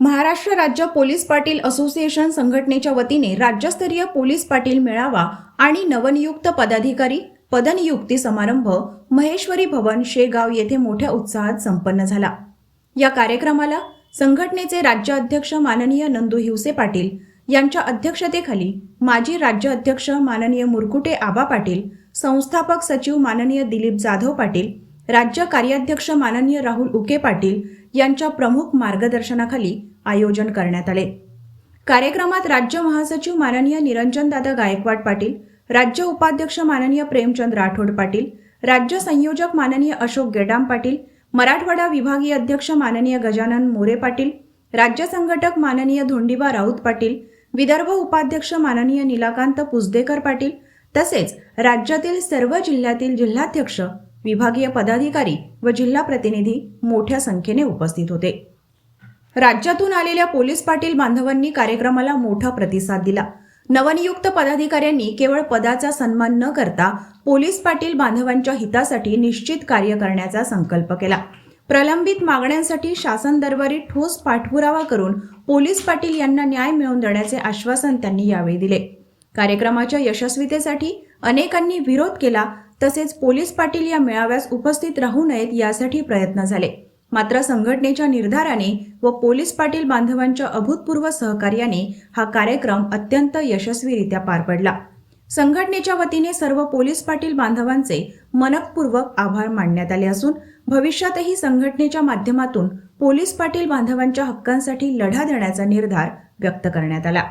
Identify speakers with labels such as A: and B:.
A: महाराष्ट्र राज्य police Patil association संघटनेच्या वतीने राज्यस्तरीय पोलीस पाटील मेळावा आणि नवनियुक्त पदाधिकारी पदनियुक्ती समारंभ महेश्वरी भवन शेगाव येथे मोठ्या उत्साहात संपन्न झाला. या कार्यक्रमाला संघटनेचे राज्य अध्यक्ष माननीय नंदू हिवसे पाटील यांच्या अध्यक्षतेखाली माजी राज्य अध्यक्ष माननीय मुरकुटे आबा पाटील संस्थापक सचिव माननीय दिलीप जाधव पाटील राज्य कार्याध्यक्ष माननीय राहुल उके पाटील यांच्या प्रमुख मार्गदर्शनाखाली आयोजन करण्यात आले. कार्यक्रमात राज्य महासचिव माननीय निरंजनदादा गायकवाड पाटील राज्य उपाध्यक्ष माननीय प्रेमचंद राठोड पाटील राज्य संयोजक माननीय अशोक गेडाम पाटील मराठवाडा विभागीय अध्यक्ष माननीय गजानन मोरे पाटील राज्य संघटक माननीय धोंडीबा राऊत पाटील विदर्भ उपाध्यक्ष माननीय नीलाकांत पुसदेकर पाटील तसेच राज्यातील सर्व जिल्ह्यातील जिल्हाध्यक्ष विभागीय पदाधिकारी व जिल्हा प्रतिनिधी मोठ्या संख्येने उपस्थित होते. राज्यातून आलेल्या पोलीस पाटील बांधवांनी कार्यक्रमाला मोठा प्रतिसाद दिला. नवनियुक्त पदाधिकाऱ्यांनी केवळ पदाचा सन्मान न करता पोलीस पाटील बांधवांच्या हितासाठी निश्चित कार्य करण्याचा संकल्प केला. प्रलंबित मागण्यांसाठी शासन दरबारी ठोस पाठपुरावा करून पोलीस पाटील यांना न्याय मिळवून देण्याचे आश्वासन त्यांनी यावेळी दिले. कार्यक्रमाच्या यशस्वीतेसाठी अनेकांनी विरोध केला तसेच पोलीस पाटील या मेळाव्यास उपस्थित राहू नयेत यासाठी प्रयत्न झाले. मात्र संघटनेच्या निर्धाराने व पोलीस पाटील बांधवांच्या अभूतपूर्व सहकार्याने हा कार्यक्रम अत्यंत यशस्वीरित्या पार पडला. संघटनेच्या वतीने सर्व पोलीस पाटील बांधवांचे मनपूर्वक आभार मानण्यात आले असून भविष्यातही संघटनेच्या माध्यमातून पोलीस पाटील बांधवांच्या हक्कांसाठी लढा देण्याचा निर्धार व्यक्त करण्यात आला.